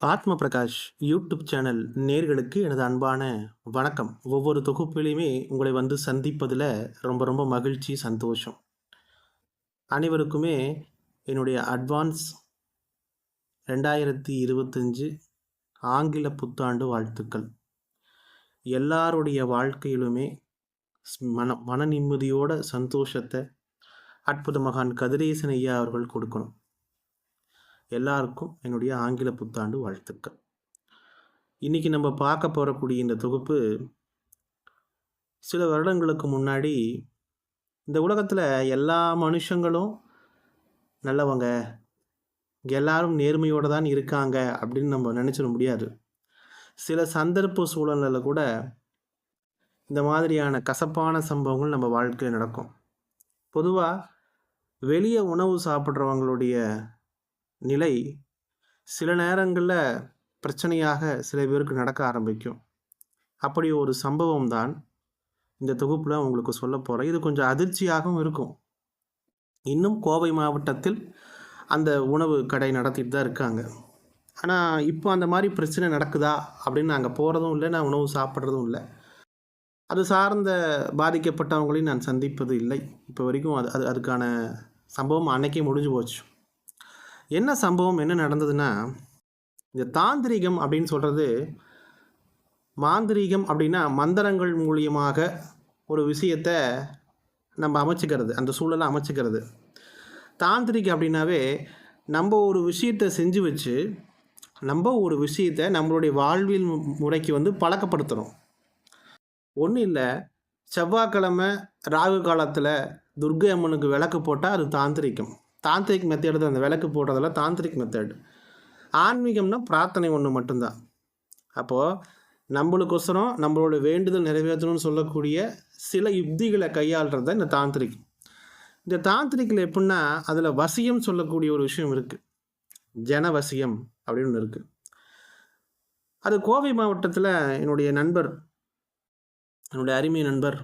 ஆத்ம Prakash YouTube channel நேர்களுக்கு எனது அன்பான வணக்கம். ஒவ்வொரு தொகுப்பிலையுமே உங்களை வந்து சந்திப்பதில் ரொம்ப ரொம்ப மகிழ்ச்சி சந்தோஷம். அனைவருக்குமே என்னுடைய அட்வான்ஸ் ரெண்டாயிரத்தி இருபத்தஞ்சு ஆங்கில புத்தாண்டு வாழ்த்துக்கள். எல்லாருடைய வாழ்க்கையிலுமே ஸ்- மன மன நிம்மதியோட சந்தோஷத்தை அற்புத மகான் கதிரேசன் ஐயா அவர்கள் கொடுக்கணும். எல்லாருக்கும் என்னுடைய ஆங்கில புத்தாண்டு வாழ்த்துக்கள். இன்றைக்கி நம்ம பார்க்க போகக்கூடிய இந்த தொகுப்பு சில வருடங்களுக்கு முன்னாடி இந்த உலகத்தில் எல்லா மனுஷங்களும் நல்லவங்க எல்லாரும் நேர்மையோடு தான் இருக்காங்க அப்படின்னு நம்ம நினச்சிட முடியாது. சில சந்தர்ப்ப சூழலில் கூட இந்த மாதிரியான கசப்பான சம்பவங்கள் நம்ம வாழ்க்கையில் நடக்கும். பொதுவாக வெளியே உணவு சாப்பிட்றவங்களுடைய நிலை சில நேரங்களில் பிரச்சனையாக சில பேருக்கு நடக்க ஆரம்பிக்கும். அப்படி ஒரு சம்பவம் தான் இந்த தொகுப்பில் உங்களுக்கு சொல்ல போகிறேன் இது கொஞ்சம் அதிர்ச்சியாகவும் இருக்கும். இன்னும் கோவை மாவட்டத்தில் அந்த உணவு கடை நடத்திட்டு தான் இருக்காங்க. ஆனால் இப்போ அந்த மாதிரி பிரச்சனை நடக்குதா அப்படின்னு நாங்கள் போகிறதும் இல்லை நான் உணவு சாப்பிட்றதும் இல்லை. அது சார்ந்த பாதிக்கப்பட்டவங்களையும் நான் சந்திப்பது இல்லை. இப்போ வரைக்கும் அது அது அதுக்கான சம்பவம் அன்னைக்கே முடிஞ்சு போச்சு. என்ன சம்பவம்? என்ன நடந்ததுன்னா இந்த தாந்திரிகம் அப்படின்னு சொல்கிறது மாந்திரீகம் அப்படின்னா மந்திரங்கள் மூலியமாக ஒரு விஷயத்தை நம்ம அமைச்சுக்கிறது அந்த சூழலை அமைச்சுக்கிறது. தாந்திரிகம் அப்படின்னாவே நம்ம ஒரு விஷயத்தை செஞ்சு வச்சு நம்ம ஒரு விஷயத்தை நம்மளுடைய வாழ்வியல் முறைக்கு வந்து பழக்கப்படுத்துகிறோம் ஒன்றும் இல்லை செவ்வாய்க்கிழமை ராகு காலத்தில் துர்க்கை அம்மனுக்கு விளக்கு போட்டால் அது தாந்திரிக்கும் தாந்திரிக் மெத்தேடு தான் அந்த விளக்கு போடுறதெல்லாம் தாந்திரிக் மெத்தேட் ஆன்மீகம்னா பிரார்த்தனை ஒன்று மட்டும்தான். அப்போது நம்மளுக்கொசரம் நம்மளோட வேண்டுதல் நிறைவேற்றணும்னு சொல்லக்கூடிய சில யுக்திகளை கையாளுறது தான் இந்த தாந்திரிக். இந்த தாந்திரிக்கில் எப்படின்னா அதில் வசியம் சொல்லக்கூடிய ஒரு விஷயம் இருக்குது ஜனவசியம் அப்படின்னு ஒன்று இருக்குது அது கோவை மாவட்டத்தில் என்னுடைய நண்பர் என்னுடைய அருமை நண்பர்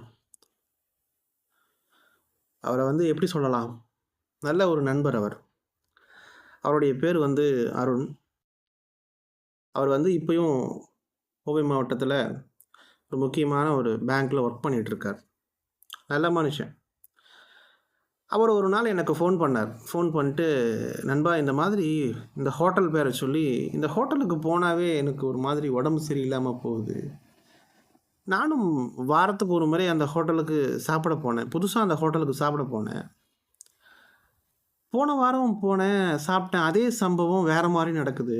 அவரை வந்து எப்படி சொல்லலாம்? நல்ல ஒரு நண்பர் அவர். அவருடைய பேர் வந்து அருண். அவர் வந்து இப்போயும் கோவை மாவட்டத்தில் ஒரு முக்கியமான ஒரு பேங்க்கில் ஒர்க் பண்ணிகிட்ருக்கார் இருக்கார் நல்ல மனுஷன். அவர் ஒரு நாள் எனக்கு ஃபோன் பண்ணார். ஃபோன் பண்ணிட்டு நண்பா இந்த மாதிரி இந்த ஹோட்டல் பேரை சொல்லி இந்த ஹோட்டலுக்கு போனாவே எனக்கு ஒரு மாதிரி உடம்பு சரியில்லாமல் போகுது. நானும் வாரத்துக்கு ஒரு முறை அந்த ஹோட்டலுக்கு சாப்பிட போனேன். புதுசாக அந்த ஹோட்டலுக்கு சாப்பிட போனேன். போன வாரம் போனேன் சாப்பிட்டேன். அதே சம்பவம் வேறு மாதிரி நடக்குது.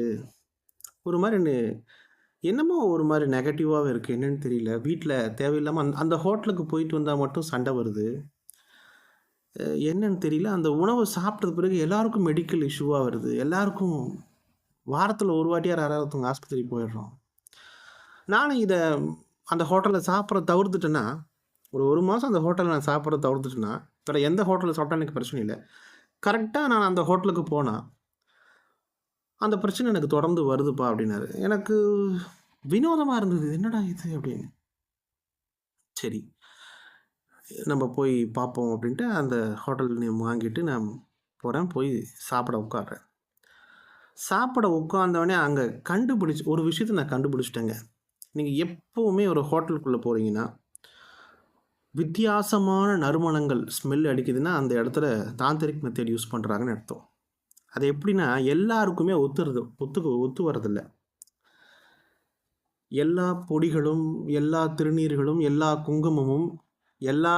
ஒரு மாதிரி என்னமோ ஒரு மாதிரி நெகட்டிவாகவே இருக்குது என்னன்னு தெரியல. வீட்டில் தேவையில்லாமல் அந்த அந்த ஹோட்டலுக்கு போயிட்டு வந்தால் மட்டும் சண்டை வருது. என்னன்னு தெரியல. அந்த உணவை சாப்பிட்டது பிறகு எல்லாருக்கும் மெடிக்கல் இஷ்யூவாக வருது. எல்லாருக்கும் வாரத்தில் ஒரு வாட்டியார் யாராவது ஆஸ்பத்திரி போயிடுறோம். நானும் இதை அந்த ஹோட்டலில் சாப்பிட்ற தவிர்த்துட்டேன்னா ஒரு ஒரு மாதம் அந்த ஹோட்டலில் நான் சாப்பிட்ற தவிர்த்துட்டேன்னா வேறு எந்த ஹோட்டலில் சாப்பிட்டா எனக்கு பிரச்சனை இல்லை. கரெக்டாக நான் அந்த ஹோட்டலுக்கு போனேன் அந்த பிரச்சனை எனக்கு தொடர்ந்து வருதுப்பா அப்படின்னாரு. எனக்கு வினோதமாக இருந்தது என்னடா இது? அப்படின்னு. சரி நம்ம போய் பார்ப்போம் அப்படின்ட்டு அந்த ஹோட்டல் நேம் வாங்கிட்டு நான் போகிறேன் போய் சாப்பிட உட்காடுறேன் சாப்பிட உட்காந்தவொடனே அங்கே கண்டுபிடிச்சி ஒரு விஷயத்தை நான் கண்டுபிடிச்சிட்டேங்க. நீங்கள் எப்போவுமே ஒரு ஹோட்டலுக்குள்ளே போகிறீங்கன்னா வித்தியாசமான நறுமணங்கள் ஸ்மெல் அடிக்குதுன்னா அந்த இடத்துல தாந்திரிக் மெத்தட் யூஸ் பண்ணுறாங்கன்னு அர்த்தம். அது எப்படின்னா எல்லாருக்குமே ஒத்துறது ஒத்துக்கு ஒத்து வரதில்லை எல்லா பொடிகளும் எல்லா திருநீர்களும் எல்லா குங்குமமும் எல்லா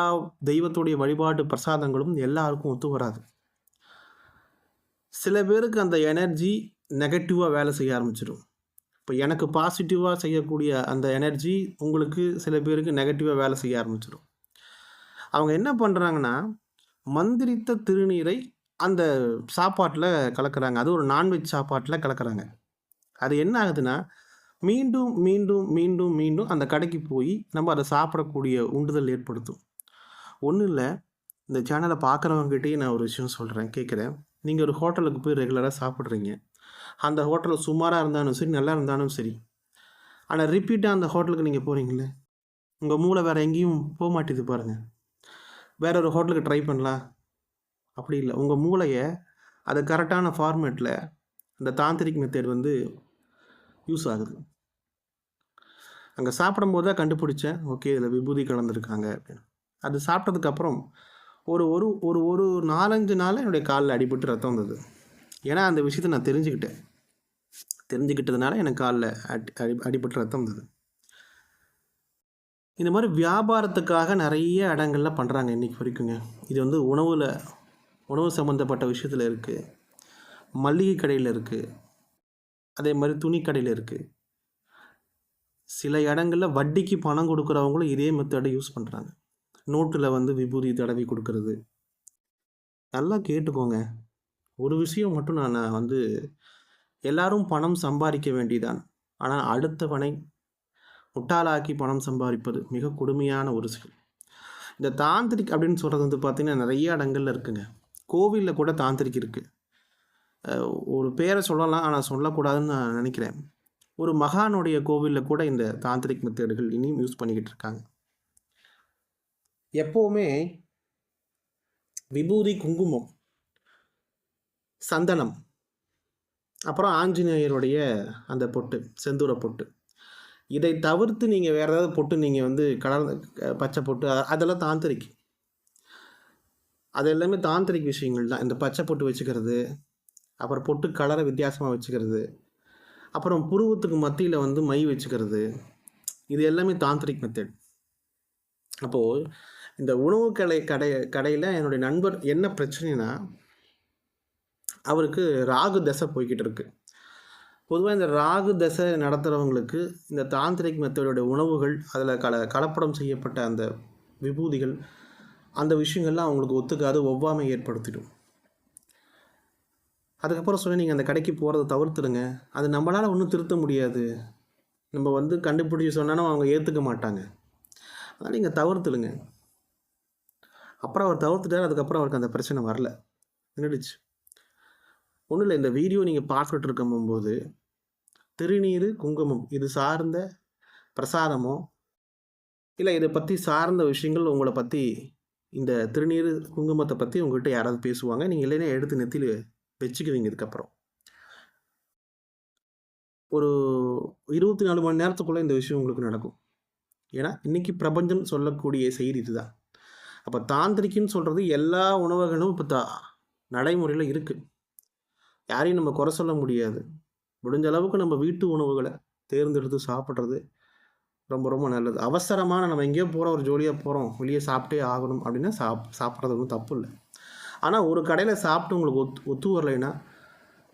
தெய்வத்துடைய வழிபாட்டு பிரசாதங்களும் எல்லாருக்கும் ஒத்து வராது. சில பேருக்கு அந்த எனர்ஜி நெகட்டிவாக வேலை செய்ய ஆரம்பிச்சிடும் இப்போ எனக்கு பாசிட்டிவாக செய்யக்கூடிய அந்த எனர்ஜி உங்களுக்கு சில பேருக்கு நெகட்டிவாக வேலை செய்ய ஆரம்பிச்சிடும் அவங்க என்ன பண்ணுறாங்கன்னா மந்திரித்த திருநீரை அந்த சாப்பாட்டில் கலக்கிறாங்க. அது ஒரு நான்வெஜ் சாப்பாட்டில் கலக்கிறாங்க. அது என்ன ஆகுதுன்னா மீண்டும் மீண்டும் மீண்டும் மீண்டும் அந்த கடைக்கு போய் நம்ம அதை சாப்பிடக்கூடிய உண்டுதல் ஏற்படுத்தும். ஒன்றும் இல்லை இந்த சேனலை பார்க்குறவங்ககிட்டயே நான் ஒரு விஷயம் சொல்கிறேன் கேட்குறேன் நீங்கள் ஒரு ஹோட்டலுக்கு போய் ரெகுலராக சாப்பிட்றீங்க. அந்த ஹோட்டலில் சுமாராக இருந்தாலும் சரி நல்லா இருந்தாலும் சரி. ஆனால் ரிப்பீட்டாக அந்த ஹோட்டலுக்கு நீங்கள் போகிறீங்களே உங்கள் மூளை வேறு எங்கேயும் போக மாட்டேது பாருங்கள் வேற ஒரு ஹோட்டலுக்கு ட்ரை பண்ணலாம் அப்படி இல்லை. உங்கள் மூளையை அது கரெக்டான ஃபார்மேட்டில் அந்த தாந்திரிக் மெத்தேட் வந்து யூஸ் ஆகுது. அங்கே சாப்பிடும்போது தான் கண்டுபிடிச்சேன். ஓகே இதில் விபூதி கலந்துருக்காங்க அப்படின்னு. அது சாப்பிட்டதுக்கப்புறம் ஒரு ஒரு ஒரு ஒரு நாலஞ்சு நாள் என்னுடைய காலில் அடிபட்டு ரத்தம் வந்தது. ஏன்னா அந்த விஷயத்தை நான் தெரிஞ்சுக்கிட்டேன். தெரிஞ்சுக்கிட்டதுனால எனக்கு காலில் அடி அடி அடிபட்டு ரத்தம் வந்தது. இந்த மாதிரி வியாபாரத்துக்காக நிறைய இடங்கள்ல பண்ணுறாங்க இன்றைக்கி வரைக்குங்க. இது வந்து உணவில் உணவு சம்மந்தப்பட்ட விஷயத்தில் இருக்குது மளிகை கடையில் இருக்குது அதே மாதிரி துணி கடையில் இருக்குது சில இடங்களில் வட்டிக்கு பணம் கொடுக்குறவங்களும் இதே மெத்தடை யூஸ் பண்ணுறாங்க நோட்டில் வந்து விபூதி தடவி கொடுக்கறது. நல்லா கேட்டுக்கோங்க. ஒரு விஷயம் மட்டும் நான் வந்து எல்லாரும் பணம் சம்பாதிக்க வேண்டியதான் ஆனால் அடுத்தவனை முட்டாளாக்கி பணம் சம்பாதிப்பது மிக கொடுமையான ஒரு செயல். இந்த தாந்திரிக் அப்படின்னு சொல்கிறது வந்து பார்த்திங்கன்னா நிறைய இடங்கள்ல இருக்குங்க. கோவிலில் கூட தாந்திரிக் இருக்குது ஒரு பேரை சொல்லலாம் ஆனால் சொல்லக்கூடாதுன்னு நான் நினைக்கிறேன். ஒரு மகானுடைய கோவிலில் கூட இந்த தாந்திரிக் மெத்தேடுகள் இனியும் யூஸ் பண்ணிக்கிட்டு இருக்காங்க. எப்போவுமே விபூதி குங்குமம் சந்தனம் அப்புறம் ஆஞ்சநேயருடைய அந்த பொட்டு செந்தூர பொட்டு இதை தவிர்த்து நீங்கள் வேறு ஏதாவது பொட்டு நீங்கள் வந்து கலர் பச்சை பொட்டு அதெல்லாம் தாந்திரிக். அது எல்லாமே தாந்திரிக் விஷயங்கள் தான். இந்த பச்சை பொட்டு வச்சுக்கிறது அப்புறம் பொட்டு கலரை வித்தியாசமாக வச்சுக்கிறது அப்புறம் புருவத்துக்கு மத்தியில் வந்து மை வச்சுக்கிறது இது எல்லாமே தாந்திரிக் மெத்தட் அப்போது இந்த உணவு கடை கடை கடையில் என்னுடைய நண்பர் என்ன பிரச்சனைனா அவருக்கு ராகு தசை போய்கிட்டு இருக்குது பொதுவாக இந்த ராகு தசை நடத்துகிறவங்களுக்கு இந்த தாந்திரிக் மெத்தடோடைய உணவுகள் அதில் கல கலப்படம் செய்யப்பட்ட அந்த விபூதிகள் அந்த விஷயங்கள்லாம் அவங்களுக்கு ஒத்துக்காது ஒவ்வாமை ஏற்படுத்திடும். அதுக்கப்புறம் சொல்லி நீங்கள் அந்த கடைக்கு போகிறத தவிர்த்துடுங்க. அது நம்மளால் ஒன்றும் திருத்த முடியாது. நம்ம வந்து கண்டுபிடிச்சி சொன்னாலும் அவங்க ஏற்றுக்க மாட்டாங்க. அதனால் நீங்கள் தவிர்த்துடுங்க. அப்புறம் அவர் தவிர்த்துட்டார் அதுக்கப்புறம் அவருக்கு அந்த பிரச்சனை வரல. நின்றுடுச்சு ஒன்றும் இல்லை இந்த வீடியோ நீங்கள் பார்த்துட்டு இருக்கும்போது திருநீர் குங்குமம் இது சார்ந்த பிரசாதமோ இல்லை இதை பற்றி சார்ந்த விஷயங்கள் உங்களை பற்றி இந்த திருநீர் குங்குமத்தை பற்றி உங்கள்கிட்ட யாராவது பேசுவாங்க? நீங்கள் இல்லைன்னா எடுத்து நெத்தியில் வச்சுக்குவீங்க இதுக்கப்புறம். ஒரு இருபத்தி நாலு மணி நேரத்துக்குள்ளே இந்த விஷயம் உங்களுக்கு நடக்கும். ஏன்னா இன்றைக்கி பிரபஞ்சம் சொல்லக்கூடிய செய்தி இதுதான். அப்போ தாந்திரிக்குன்னு சொல்கிறது எல்லா உணவுகளும் இப்போ தா நடைமுறையில் இருக்குது யாரையும் நம்ம குறை சொல்ல முடியாது. முடிஞ்ச அளவுக்கு நம்ம வீட்டு உணவுகளை தேர்ந்தெடுத்து சாப்பிட்றது ரொம்ப ரொம்ப நல்லது. அவசரமான நம்ம எங்கேயோ போகிறோம் ஒரு ஜோலியாக போகிறோம் வெளியே சாப்பிட்டே ஆகணும் அப்படின்னா சாப் சாப்பிட்றது ஒன்றும் தப்பு இல்லை. ஆனால் ஒரு கடையில் சாப்பிட்டு உங்களுக்கு ஒத்து ஒத்து வரலைன்னா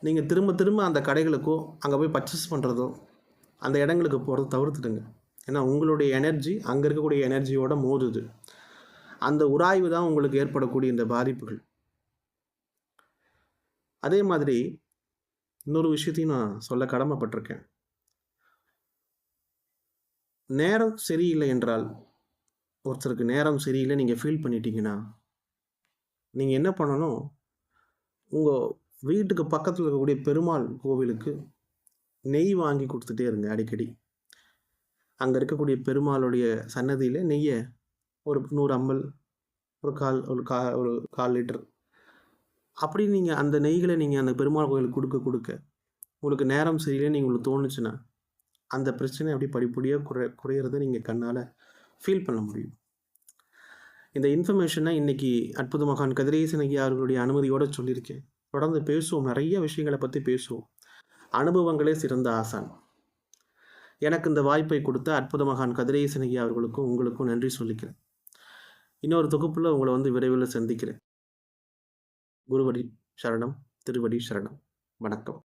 நீங்கள் திரும்ப திரும்ப அந்த கடைகளுக்கோ அங்கே போய் பர்ச்சேஸ் பண்ணுறதோ அந்த இடங்களுக்கு போகிறத தவிர்த்துடுங்க. ஏன்னா உங்களுடைய எனர்ஜி அங்கே இருக்கக்கூடிய எனர்ஜியோட மோதுது. அந்த உராய்வு தான் உங்களுக்கு ஏற்படக்கூடிய இந்த பாதிப்புகள். அதே மாதிரி இன்னொரு விஷயத்தையும் நான் சொல்ல கடமைப்பட்டிருக்கேன். நேரம் சரியில்லை என்றால் ஒருத்தருக்கு நேரம் சரியில்லை நீங்கள் ஃபீல் பண்ணிட்டீங்கன்னா நீங்கள் என்ன பண்ணணும்? உங்கள் வீட்டுக்கு பக்கத்தில் இருக்கக்கூடிய பெருமாள் கோவிலுக்கு நெய் வாங்கி கொடுத்துட்டே இருங்க அடிக்கடி. அங்கே இருக்கக்கூடிய பெருமாளுடைய சன்னதியில் நெய்யை ஒரு நூறு அம்பல் ஒரு கால் ஒரு கா ஒரு கால் லிட்டர் அப்படி நீங்கள் அந்த நெய்களை நீங்கள் அந்த பெருமாள் கோயிலுக்கு கொடுக்க கொடுக்க உங்களுக்கு நேரம் சரியில்லைன்னு நீங்கள் உங்களுக்கு தோணுச்சுன்னா அந்த பிரச்சனை அப்படி படிப்படியாக குறை குறையிறத நீங்கள் கண்ணால் ஃபீல் பண்ண முடியும். இந்த இன்ஃபர்மேஷனை இன்றைக்கி அற்புத மகான் கதிரேசன் ஐயா அவர்களுடைய அனுமதியோடு சொல்லியிருக்கேன். தொடர்ந்து பேசுவோம். நிறைய விஷயங்களை பற்றி பேசுவோம். அனுபவங்களே சிறந்த ஆசான். எனக்கு இந்த வாய்ப்பை கொடுத்த அற்புத மகான் கதிரேசன் ஐயா அவர்களுக்கும் உங்களுக்கும் நன்றி சொல்லிக்கிறேன். இன்னொரு தொகுப்பில் உங்களை வந்து விரைவில் சந்திக்கிறேன். குருவடி சரணம் திருவடி சரணம். வணக்கம்.